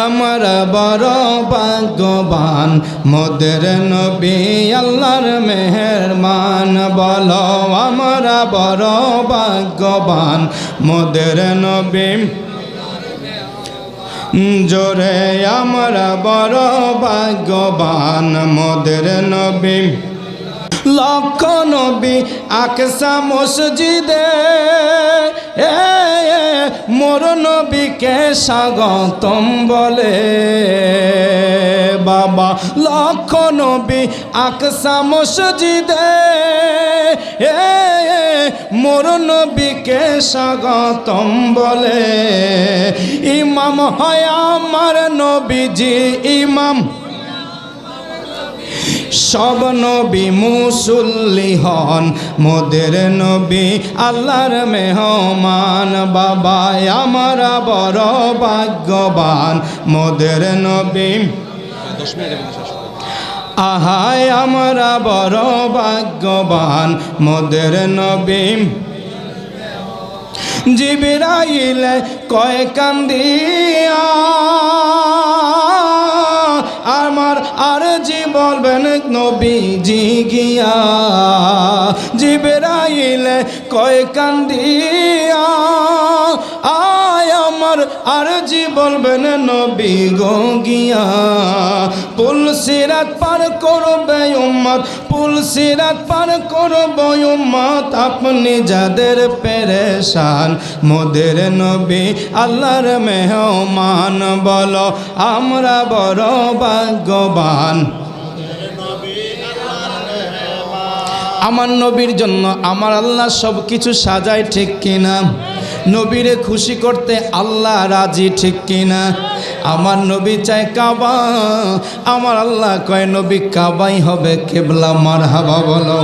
আমরা বড় ভাগ্যবান, মোদের নবী আল্লাহর মেহরমান। বলো, আমরা বড় ভাগ্যবান, মোদের নবী। জোরে, আমরা বড় ভাগ্যবান, মোদের নবী। লক্ষ নবী আকসা মসজিদে, এ মোর নবীকে স্বাগতম বলে। বাবা, লক্ষ নবী আকসা মসজিদে। এ মোর নবীকে স্বাগতম বলে। ইমাম হয় আমার নবীজি, ইমাম। সব নবী মুসল্লি হন মোদের নবী, আল্লাহর মেহমান। বাবা আমার বড় ভাগ্যবান, মোদের নবী। আহায় আমরা বড় ভাগ্যবান, মোদের নবী। জিবিরাইলে কয় কান্দিয়া। জি বলবেন নবীজি গিয়া জিবিরাইল কয় কান্দিয়া আয় আমার আর জি বলবেন নবী গো গিয়া, পুল সিরাত পার করবে উম্মত, পুল সিরাত পার করবে উম্মত, আপনি যাদের পেরেশান, মোদের নবী আল্লাহর মেহমান বলো, আমরা বড় ভাগ্যবান। আমার নবীর জন্য আমার আল্লাহ সব কিছু সাজায় ঠিক কিনা? নবীরে খুশি করতে আল্লাহ রাজি ঠিক কিনা? আমার নবী চায় কাবা, আমার আল্লাহ কয়, নবী কাবাই হবে কেবলা মার হাবা বলো।